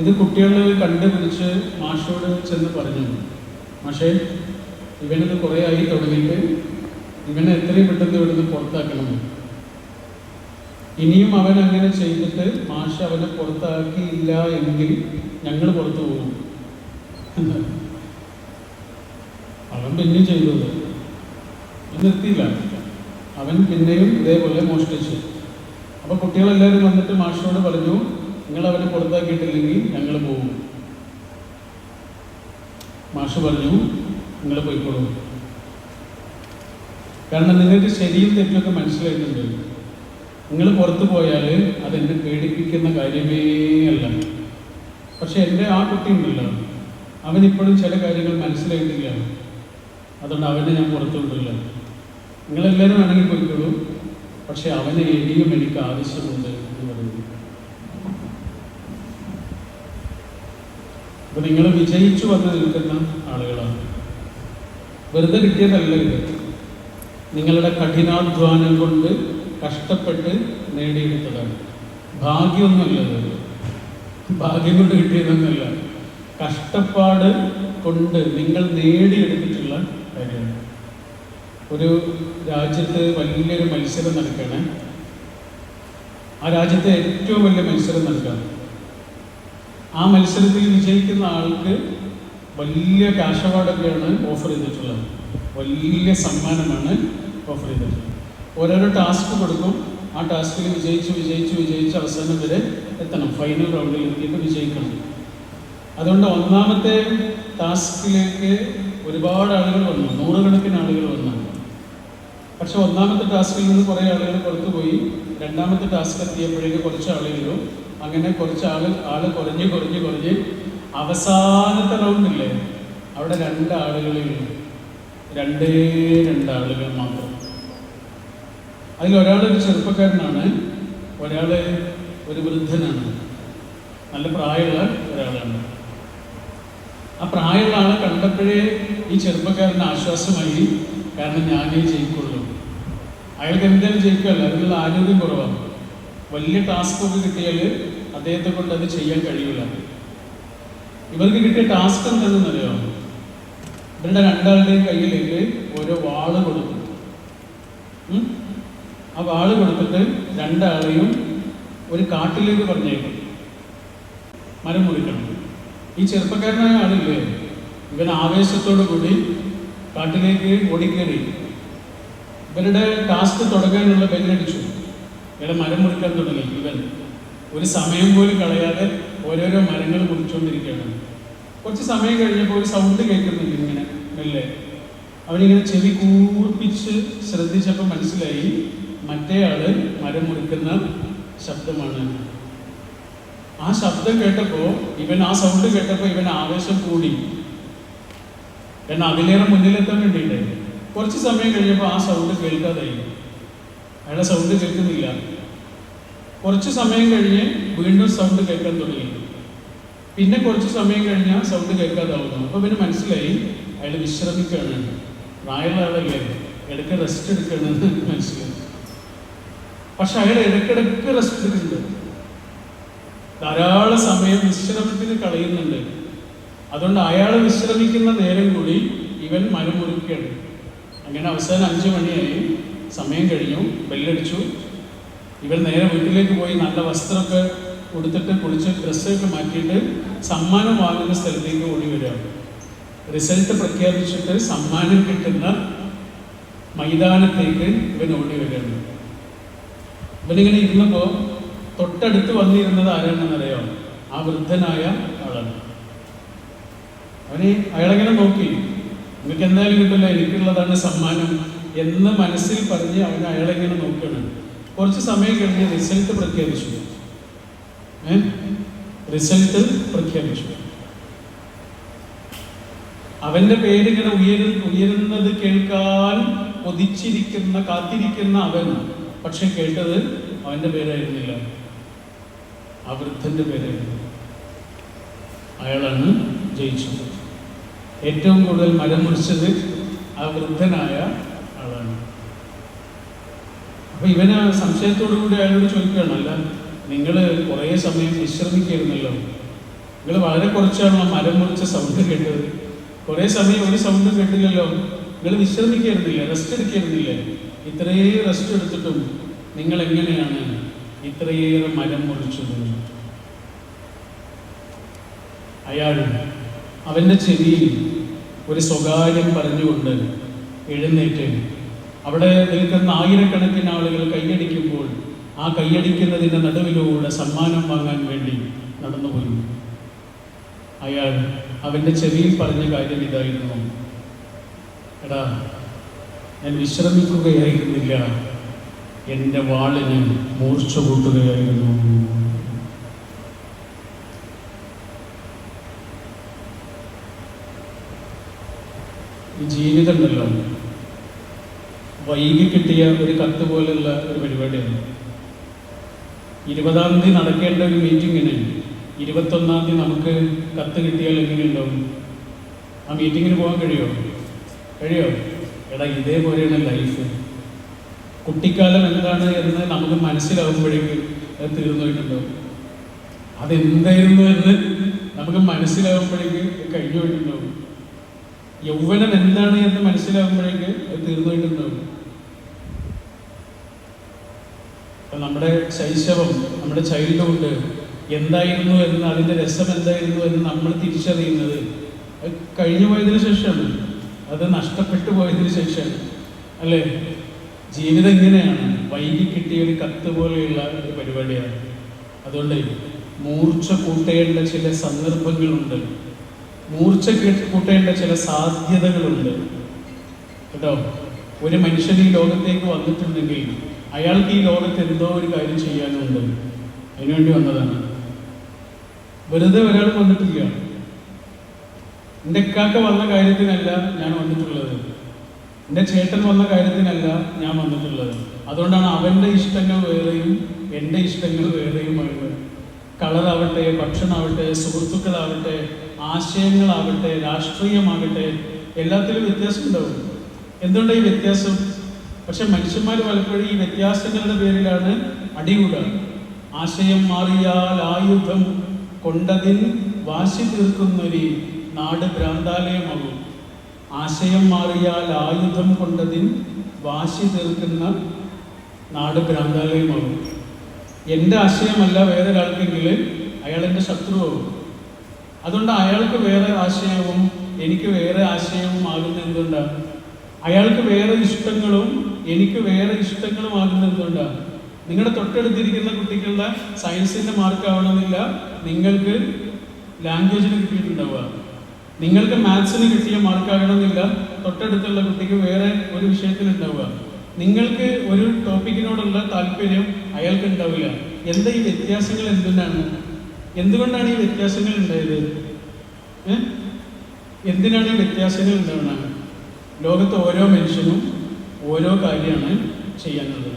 ഇത് കുട്ടികളെ കണ്ടുപിടിച്ച് മാഷോട് ചെന്ന് പറഞ്ഞു. മാഷേ ഇവനത് കുറേ ആയി തുടങ്ങിയിട്ട് ഇവനെ എത്രയും പെട്ടെന്ന് ഇവിടുന്ന് പുറത്താക്കണം. ഇനിയും അവൻ അങ്ങനെ ചെയ്തിട്ട് മാഷ് അവനെ പുറത്താക്കിയില്ല എങ്കിൽ ഞങ്ങൾ പുറത്തു പോകും. അവൻ പിന്നെയും ചെയ്തത്. നിർത്തിയില്ല. അവൻ പിന്നെയും ഇതേപോലെ മോഷ്ടിച്ചു. അപ്പോൾ കുട്ടികളെല്ലാവരും വന്നിട്ട് മാഷിനോട് പറഞ്ഞു നിങ്ങൾ അവനെ പുറത്താക്കിയിട്ടില്ലെങ്കിൽ ഞങ്ങൾ പോകും. മാഷ് പറഞ്ഞു നിങ്ങൾ പോയിക്കോളൂ. കാരണം നിങ്ങൾക്ക് ശരിയും തെറ്റൊക്കെ മനസ്സിലായിട്ടുണ്ട്. നിങ്ങൾ പുറത്തു പോയാൽ അതെന്നെ പേടിപ്പിക്കുന്ന കാര്യമേ അല്ല. പക്ഷെ എന്റെ ആ കുട്ടി ഉണ്ടല്ലോ. അവനിപ്പോഴും ചില കാര്യങ്ങൾ മനസ്സിലായിട്ടില്ല. അതുകൊണ്ട് അവനെ ഞാൻ പുറത്തുകൊണ്ടില്ല നിങ്ങളെല്ലാവരും വേണമെങ്കിൽ പോയിക്കോളൂ. പക്ഷെ അവനെ ഇനിയും എനിക്ക് ആവശ്യമുണ്ട് എന്ന് പറയുന്നു അപ്പൊ നിങ്ങൾ വിജയിച്ചു വന്ന് നിൽക്കുന്ന ആളുകളാണ്. വെറുതെ കിട്ടിയതല്ല ഇത്. നിങ്ങളുടെ കഠിനാധ്വാനം കൊണ്ട് കഷ്ടപ്പെട്ട് നേടിയെടുത്തതാണ്. ഭാഗ്യമൊന്നുമല്ല ഇത് ഭാഗ്യം കൊണ്ട് കിട്ടിയതൊന്നുമല്ല. കഷ്ടപ്പാട് കൊണ്ട് നിങ്ങൾ നേടിയെടുത്തിട്ടുള്ള കാര്യമാണ്. ഒരു രാജ്യത്ത് വലിയൊരു മത്സരം നടക്കുകയാണ്. ആ രാജ്യത്തെ ഏറ്റവും വലിയ മത്സരം നടക്കുകയാണ്. ആ മത്സരത്തിൽ വിജയിക്കുന്ന ആൾക്ക് വലിയ ക്യാഷ് അവാർഡൊക്കെയാണ് ഓഫർ ചെയ്തിട്ടുള്ളത്. വലിയ സമ്മാനമാണ് ഓഫർ ചെയ്തിട്ടുള്ളത്. ഓരോരോ ടാസ്ക് കൊടുക്കും. ആ ടാസ്കിൽ വിജയിച്ച് വിജയിച്ച് വിജയിച്ച് അവസാനം വരെ എത്തണം. ഫൈനൽ റൗണ്ടിൽ എത്തിയിട്ട് വിജയിക്കണം. അതുകൊണ്ട് ഒന്നാമത്തെ ടാസ്കിലേക്ക് ഒരുപാട് ആളുകൾ വന്നു. നൂറുകണക്കിന് ആളുകൾ വന്നു. പക്ഷെ ഒന്നാമത്തെ ടാസ്കിൽ നിന്ന് കുറേ ആളുകൾ പുറത്തുപോയി. രണ്ടാമത്തെ ടാസ്ക് എത്തിയപ്പോഴേക്ക് കുറച്ച് ആളുകളും അങ്ങനെ കുറച്ച് ആൾ ആൾ കുറഞ്ഞ് കുറഞ്ഞ് കുറഞ്ഞ് അവസാനത്തെ റൗണ്ടില്ലേ അവിടെ രണ്ട് രണ്ടേ രണ്ട് ആളുകൾ മാത്രം. അതിൽ ഒരാൾ ഒരു ചെറുപ്പക്കാരനാണ് ഒരാൾ ഒരു വൃദ്ധനാണ്. നല്ല പ്രായമുള്ള ഒരാളാണ്. ആ പ്രായമുള്ള ആളെ കണ്ടപ്പോഴേ ഈ ചെറുപ്പക്കാരന് ആശ്വാസമായി കാരണം ഞാനേ ജയിക്കുള്ളൂ. അയാൾക്ക് എന്തായാലും ജയിക്കുകയല്ല അതിനുള്ള ആരോഗ്യം കുറവാണ്. വലിയ ടാസ്ക് ഒക്കെ കിട്ടിയാൽ അദ്ദേഹത്തെ കൊണ്ട് അത് ചെയ്യാൻ കഴിയില്ല ഇവർക്ക് കിട്ടിയ ടാസ്ക് എന്താണെന്നറിയോ ഇവരുടെ രണ്ടാളുടെയും കയ്യിലേക്ക് ഓരോ വാൾ കൊടുക്കും? ആ വാൾ കൊടുത്തിട്ട് രണ്ടാളെയും ഒരു കാട്ടിലേക്ക് പറഞ്ഞേക്കും. മരം മുറിക്കണം. ഈ ചെറുപ്പക്കാരനായ ആളില്ലേ? ഇവൻ ആവേശത്തോടു കൂടി കാട്ടിലേക്ക് ഓടിക്കേറി. ഇവരുടെ ടാസ്ക് തുടങ്ങാനുള്ള ബെല്ലടിച്ചു. ഇവരെ മരം മുറിക്കാൻ തുടങ്ങി ഇവൻ. ഒരു സമയം പോലും കളയാതെ ഓരോരോ മരങ്ങൾ മുറിച്ചുകൊണ്ടിരിക്കുകയാണ്. കുറച്ച് സമയം കഴിഞ്ഞപ്പോൾ ഒരു സൗണ്ട് കേൾക്കുന്നുണ്ട് ഇങ്ങനെ മെല്ലെ. അവനിങ്ങനെ ചെവി കൂർപ്പിച്ച് ശ്രദ്ധിച്ചപ്പോൾ മനസ്സിലായി മറ്റേ ആൾ മരം മുറിക്കുന്ന ശബ്ദമാണ്. ആ ശബ്ദം കേട്ടപ്പോൾ ഇവൻ ആ സൗണ്ട് കേട്ടപ്പോൾ ഇവൻ ആവേശം കൂടി. കാരണം അതിലേറെ മുന്നിലെത്താൻ വേണ്ടിയിട്ടായി. കുറച്ച് സമയം കഴിഞ്ഞപ്പോൾ ആ സൗണ്ട് കേൾക്കാതായി. അയാളെ സൗണ്ട് കേൾക്കുന്നില്ല. കുറച്ച് സമയം കഴിഞ്ഞ് വീണ്ടും സൗണ്ട് കേൾക്കാൻ തുടങ്ങി. പിന്നെ കുറച്ച് സമയം കഴിഞ്ഞാൽ സൗണ്ട് കേൾക്കാതാവുന്നു. അപ്പോൾ പിന്നെ മനസ്സിലായി അയാൾ വിശ്രമിക്കുകയാണ്. പ്രായമുള്ള ഇടയ്ക്ക് റെസ്റ്റ് എടുക്കണമെന്ന് മനസ്സിലായി. പക്ഷെ അയാൾ ഇടയ്ക്കിടയ്ക്ക് റെസ്റ്റ് എടുക്കുന്നുണ്ട്. ധാരാളം സമയം വിശ്രമത്തിന് കളയുന്നുണ്ട്. അതുകൊണ്ട് അയാൾ വിശ്രമിക്കുന്ന നേരം കൂടി ഇവൻ മരമുറിക്കുകയാണ് അങ്ങനെ അവസാനം അഞ്ചു മണിയായി. സമയം കഴിഞ്ഞു ബെല്ലടിച്ചു. ഇവർ നേരെ വീട്ടിലേക്ക് പോയി നല്ല വസ്ത്രമൊക്കെ കൊടുത്തിട്ട് കുളിച്ച് ഡ്രസ്സൊക്കെ മാറ്റിയിട്ട് സമ്മാനം വാങ്ങുന്ന സ്ഥലത്തേക്ക് ഓടി വരികയാണ്. റിസൾട്ട് പ്രഖ്യാപിച്ചിട്ട് സമ്മാനം കിട്ടുന്ന മൈതാനത്തേക്ക് ഇവൻ ഓടി വരികയാണ്. ഇവനിങ്ങനെ ഇരുന്നപ്പോൾ തൊട്ടടുത്ത് വന്നിരുന്നത് ആരാണെന്നറിയോ? ആ വൃദ്ധനായ ആളാണ്. അവന് അയാളെങ്ങനെ നോക്കി? നിങ്ങൾക്ക് എന്തായാലും കിട്ടില്ല എനിക്കുള്ളതാണ് സമ്മാനം. എന്ന് മനസ്സിൽ പറഞ്ഞ് അവൻ അയാളെങ്ങനെ നോക്കുകയാണ്. കുറച്ച് സമയം കഴിഞ്ഞ് റിസൾട്ട് പ്രഖ്യാപിച്ചു. റിസൾട്ട് പ്രഖ്യാപിച്ചു. അവന്റെ പേരിങ്ങനെ ഉയരു ഉയരുന്നത് കേൾക്കാൻ കൊതിച്ചിരിക്കുന്ന കാത്തിരിക്കുന്ന അവൻ. പക്ഷെ കേട്ടത് അവന്റെ പേരായിരുന്നില്ല. ആ വൃദ്ധന്റെ പേരായിരുന്നു. അയാളാണ് ജയിച്ചത്. ഏറ്റവും കൂടുതൽ മരം മുറിച്ചത് ആ വൃദ്ധനായ ആളാണ് അപ്പൊ ഇവന് സംശയത്തോടു കൂടി അയാളോട് ചോദിക്കുകയാണ് അല്ല നിങ്ങൾ കുറേ സമയം വിശ്രമിക്കായിരുന്നല്ലോ നിങ്ങൾ വളരെ കുറച്ചാണല്ലോ മരം മുറിച്ച സൗണ്ട് കേട്ടത്. കുറേ സമയം ഒരു സൗണ്ടും കേട്ടില്ലല്ലോ. നിങ്ങൾ വിശ്രമിക്കായിരുന്നില്ലേ റെസ്റ്റ് എടുക്കായിരുന്നില്ലേ ഇത്രയേറെ റെസ്റ്റ് എടുത്തിട്ടും നിങ്ങൾ എങ്ങനെയാണ് ഇത്രയേറെ മരം മുറിച്ചത്? അയാൾ അവന്റെ ചെവിയിൽ ഒരു സ്വകാര്യം പറഞ്ഞുകൊണ്ട് എഴുന്നേറ്റ് അവിടെ നിൽക്കുന്ന ആയിരക്കണക്കിന് ആളുകൾ കൈയടിക്കുമ്പോൾ ആ കൈയടിക്കുന്നതിന്റെ നടുവിലൂടെ സമ്മാനം വാങ്ങാൻ വേണ്ടി നടന്നുപോയി. അയാൾ അവന്റെ ചെവിയിൽ പറഞ്ഞ കാര്യം ഇതായിരുന്നു. എടാ ഞാൻ വിശ്രമിക്കുകയായിരുന്നില്ല. എന്റെ വാളിന് മൂർച്ച കൂട്ടുകയായിരുന്നു. ഈ ജീവിതമുണ്ടല്ലോ വൈകി കിട്ടിയ ഒരു കത്ത് പോലുള്ള ഒരു പരിപാടിയാണ്. ഇരുപതാം തീയതി നടക്കേണ്ട ഒരു മീറ്റിങ്ങിന് ഇരുപത്തൊന്നാം തീയതി നമുക്ക് കത്ത് കിട്ടിയാൽ എങ്ങനെയുണ്ടാവും? ആ മീറ്റിങ്ങിന് പോകാൻ കഴിയോ? കഴിയോ? എടാ ഇതേപോലെയാണ് ലൈഫ് കുട്ടിക്കാലം എന്താണ് എന്ന് നമുക്ക് മനസ്സിലാവുമ്പോഴേക്കും അത് തീർന്നുപോയിട്ടുണ്ടാവും. അതെന്തായിരുന്നു എന്ന് നമുക്ക് മനസ്സിലാവുമ്പോഴേക്ക് കഴിഞ്ഞു പോയിട്ടുണ്ടാവും യൗവനം എന്താണ് എന്ന് മനസ്സിലാവുമ്പോഴേക്ക് അത് തീർന്നുപോയിട്ടുണ്ടാവും. അപ്പൊ നമ്മുടെ ശൈശവം നമ്മുടെ ചൈൽഡ്ഹുഡ് എന്തായിരുന്നു എന്ന് അതിന്റെ രസം എന്തായിരുന്നു എന്ന് നമ്മൾ തിരിച്ചറിയുന്നത് കഴിഞ്ഞു പോയതിനു ശേഷം അത് നഷ്ടപ്പെട്ടു പോയതിനു ശേഷം അല്ലേ? ജീവിതം ഇങ്ങനെയാണ്. വൈകി കിട്ടിയ ഒരു കത്ത് പോലെയുള്ള ഒരു പരിപാടിയാണ്. അതുകൊണ്ട് മൂർച്ച കൂട്ടേണ്ട ചില സന്ദർഭങ്ങളുണ്ട്. മൂർച്ച കൂട്ടേണ്ട ചില സാധ്യതകളുണ്ട്. കേട്ടോ? ഒരു മനുഷ്യൻ ഈ ലോകത്തേക്ക് വന്നിട്ടുണ്ടെങ്കിൽ അയാൾക്ക് ഈ ലോകത്ത് എന്തോ ഒരു കാര്യം ചെയ്യാനുണ്ട് അതിനുവേണ്ടി വന്നതാണ്. വെറുതെ ഒരാൾ വന്നിട്ടില്ല. എന്റെ കാക്ക വന്ന കാര്യത്തിനല്ല ഞാൻ വന്നിട്ടുള്ളത്. എന്റെ ചേട്ടൻ വന്ന കാര്യത്തിനല്ല ഞാൻ വന്നിട്ടുള്ളത്. അതുകൊണ്ടാണ് അവന്റെ ഇഷ്ടങ്ങൾ വേറെയും എന്റെ ഇഷ്ടങ്ങൾ വേറെയുമായിട്ട്. കളറാവട്ടെ ഭക്ഷണമാവട്ടെ സുഹൃത്തുക്കളാവട്ടെ ആശയങ്ങളാവട്ടെ രാഷ്ട്രീയമാകട്ടെ എല്ലാത്തിലും വ്യത്യാസം ഉണ്ടാവും എന്തുകൊണ്ടാണ് ഈ വ്യത്യാസം? പക്ഷെ മനുഷ്യന്മാർ പലപ്പോഴും ഈ വ്യത്യാസങ്ങളുടെ പേരിലാണ് അടികൂടുക. ആശയം മാറിയാൽ ആയുധം കൊണ്ടതിൽ വാശി തീർക്കുന്നൊരു നാട് ഭ്രാന്താലയമാകും. ആശയം മാറിയാൽ ആയുധം കൊണ്ടതിൽ വാശി തീർക്കുന്ന നാട് ഭ്രാന്താലയമാകും. എന്റെ ആശയമല്ല വേറെ ഒരാൾക്കെങ്കിൽ അയാൾ എന്റെ ശത്രുവാകും. അതുകൊണ്ട് അയാൾക്ക് വേറെ ആശയവും എനിക്ക് വേറെ ആശയവും ആകുന്ന എന്തുകൊണ്ടാണ് അയാൾക്ക് വേറെ ഇഷ്ടങ്ങളും എനിക്ക് വേറെ ഇഷ്ടങ്ങളും ആകുന്ന എന്തുകൊണ്ടാണ് നിങ്ങളുടെ തൊട്ടടുത്തിരിക്കുന്ന കുട്ടിക്കുള്ള സയൻസിന്റെ മാർക്ക് ആവണമെന്നില്ല. നിങ്ങൾക്ക് ലാംഗ്വേജിന് കിട്ടിയിട്ടുണ്ടാവുക. നിങ്ങൾക്ക് മാത്സിന് കിട്ടിയ മാർക്ക് ആകണമെന്നില്ല. തൊട്ടടുത്തുള്ള കുട്ടിക്ക് വേറെ ഒരു വിഷയത്തിലുണ്ടാവുക നിങ്ങൾക്ക് ഒരു ടോപ്പിക്കിനോടുള്ള താല്പര്യം അയാൾക്ക് ഉണ്ടാവില്ല. എന്താ ഈ വ്യത്യാസങ്ങൾ എന്തിനാണ്? എന്തുകൊണ്ടാണ് ഈ വ്യത്യാസങ്ങൾ ഉണ്ടായത്? എന്തിനാണ് ഈ വ്യത്യാസങ്ങൾ ഉണ്ടാവുന്നത്? ലോകത്ത് ഓരോ മനുഷ്യനും ഓരോ കാര്യമാണ് ചെയ്യാനുള്ളത്.